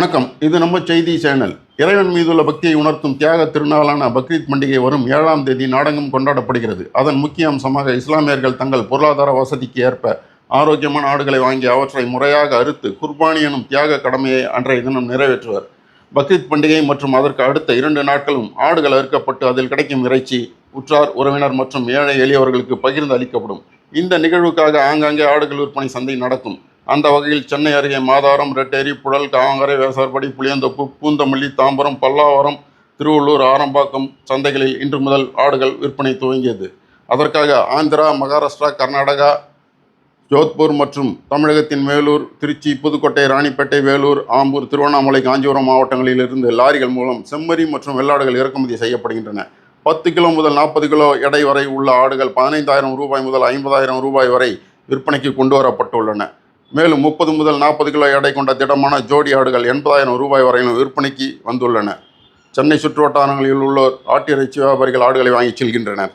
வணக்கம். இது நம்ம செய்தி சேனல். இறைவன் மீதுள்ள பக்தியை உணர்த்தும் தியாக திருநாளான பக்ரீத் பண்டிகை வரும் ஏழாம் தேதி நாடகம் கொண்டாடப்படுகிறது. அதன் முக்கிய அம்சமாக இஸ்லாமியர்கள் தங்கள் பொருளாதார வசதிக்கு ஏற்ப ஆரோக்கியமான ஆடுகளை வாங்கி அவற்றை முறையாக அறுத்து குர்பானி எனும் தியாக கடமையை அன்றைய தினம் நிறைவேற்றுவர். பக்ரீத் பண்டிகை மற்றும் அதற்கு அடுத்த இரண்டு நாட்களும் ஆடுகள் அறுக்கப்பட்டு அதில் கிடைக்கும் இறைச்சி உற்றார் உறவினர் மற்றும் ஏழை எளியவர்களுக்கு பகிர்ந்து அளிக்கப்படும். இந்த நிகழ்வுக்காக ஆங்காங்கே ஆடுகள் விற்பனை சந்தை நடக்கும் அந்த வகையில் சென்னை அருகே மாதாரம் ரெட்டேரி புழல் காங்கரை வேசார்படி புளியந்தோப்பு பூந்தமல்லி தாம்பரம் பல்லாவரம் திருவள்ளூர் ஆரம்பாக்கம் சந்தைகளில் இன்று முதல் ஆடுகள் விற்பனை துவங்கியது. அதற்காக ஆந்திரா மகாராஷ்டிரா கர்நாடகா ஜோத்பூர் மற்றும் தமிழகத்தின் மேலூர் திருச்சி புதுக்கோட்டை ராணிப்பேட்டை வேலூர் ஆம்பூர் திருவண்ணாமலை காஞ்சிபுரம் மாவட்டங்களிலிருந்து லாரிகள் மூலம் செம்மறி மற்றும் வெள்ளாடுகள் இறக்குமதி செய்யப்படுகின்றன. பத்து கிலோ முதல் நாற்பது கிலோ எடை வரை உள்ள ஆடுகள் பதினைந்தாயிரம் ரூபாய் முதல் ஐம்பதாயிரம் ரூபாய் வரை விற்பனைக்கு கொண்டு வரப்பட்டுள்ளன. மேலும் முப்பது முதல் நாற்பது கிலோ எடை கொண்ட திடமான ஜோடி ஆடுகள் எண்பதாயிரம் ரூபாய் வரையிலும் விற்பனைக்கு வந்துள்ளன. சென்னை சுற்றுவட்டாரங்களில் உள்ளோர் ஆட்டிறைச்சி வியாபாரிகள் ஆடுகளை வாங்கி செல்கின்றனர்.